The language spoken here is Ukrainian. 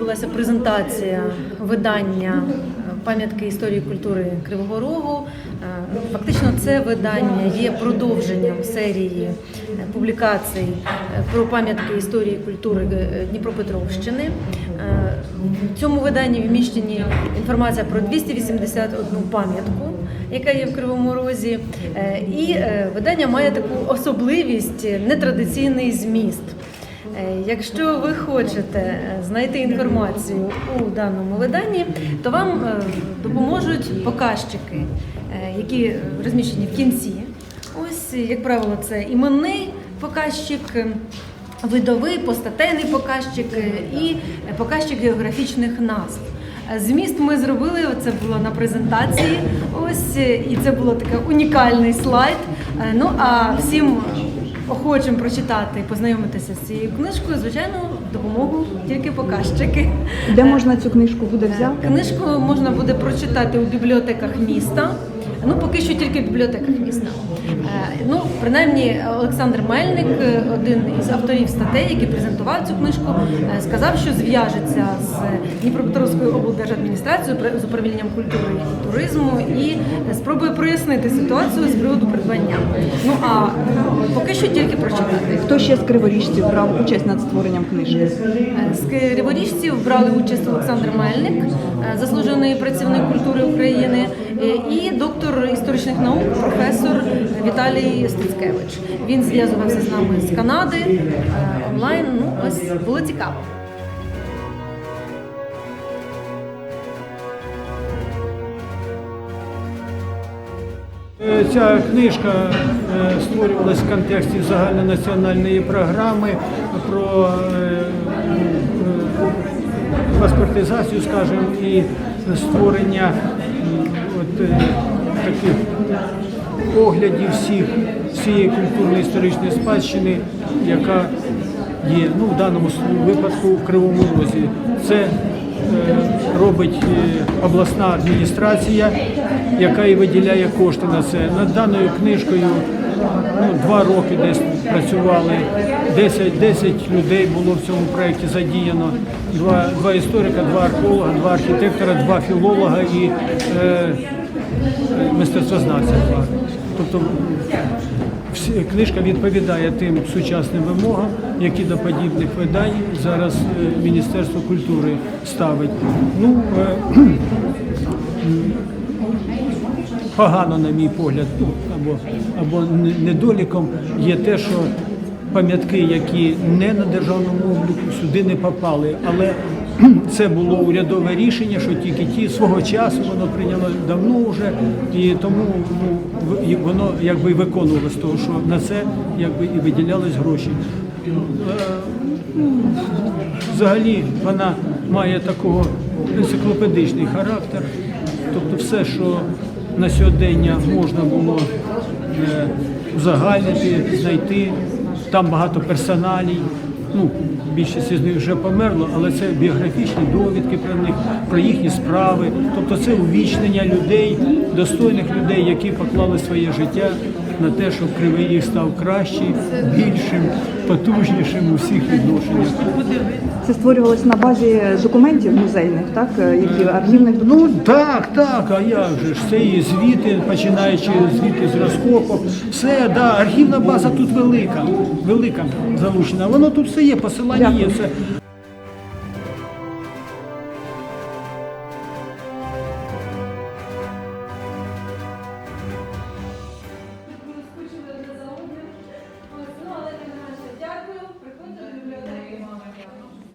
відбулася презентація видання пам'ятки історії культури Кривого Рогу. Е, Фактично, це видання є продовженням серії публікацій е, про пам'ятки історії культури е, Дніпропетровщини. В цьому виданні вміщені інформація про 281 пам'ятку, яка є в Кривому Розі. І видання має таку особливість нетрадиційний зміст. Е, Якщо ви хочете е, знайти інформацію у даному виданні, то вам е, допоможуть показчики, які розміщені в кінці. Ось, як правило, це іменний показчик, видовий, постатейний показчик і показчик географічних назв. Зміст ми зробили, це було на презентації. Ось і це було такий унікальний слайд. Ну а всім охочим прочитати і познайомитися з цією книжкою, звичайно, допомогу тільки показчики. Де можна цю книжку буде взяти? Книжку можна буде прочитати у бібліотеках міста. Ну, поки що тільки в бібліотеках міста. Е, Ну, принаймні, Олександр Мельник, е, один із авторів статей, який презентував цю книжку, е, сказав, що зв'яжеться з Дніпропетровською облдержадміністрацією з управлінням культури і туризму і спробує прояснити ситуацію з приводу придбання. Ну а поки що тільки прочитати. Хто ще з криворіжців брав участь над створенням книжки? З криворіжців брали участь Олександр Мельник, заслужений працівник культури України, доктор історичних наук, професор Віталій Стецкевич. Він зв'язувався з нами з Канади е, онлайн. Ну ось було цікаво. Ця книжка е, створювалася в контексті загальнонаціональної програми про е, паспортизацію, скажімо, і створення таких оглядів всіх, всієї культурно-історичної спадщини, яка є ну, в даному випадку в Кривому Розі. Це е, робить е, обласна адміністрація, яка і виділяє кошти на це. Над даною книжкою ну, два роки десь працювали, 10, 10 людей було в цьому проєкті задіяно, два, два історика, два археолога, два архітектора, два філолога і е, мистецтвознавця. Тобто книжка відповідає тим сучасним вимогам, які до подібних видань зараз е, Міністерство культури ставить. Ну, е, погано, на мій погляд, або, або недоліком є те, що пам'ятки, які не на державному обліку, сюди не попали. Але це було урядове рішення, що тільки ті свого часу воно прийняло давно вже, і тому ну, воно якби виконувалось того, що на це якби і виділялись гроші. Е, Взагалі вона має такого енциклопедичний характер. Тобто все, що на сьогодення можна було е, узагальнити, знайти. Там багато персоналій. Ну, більшість з них вже померло, але це біографічні довідки про них, про їхні справи. Тобто це увічнення людей, достойних людей, які поклали своє життя на те, щоб Кривий Ріг став кращим, більшим, потужнішим у всіх відношеннях. Це створювалось на базі документів музейних, так? Які архівних Ну так, так, а як же ж це і звіти, починаючи звіти з розкопок, все, да, архівна база тут велика, велика залучена. Воно тут все є, посилання є. Все.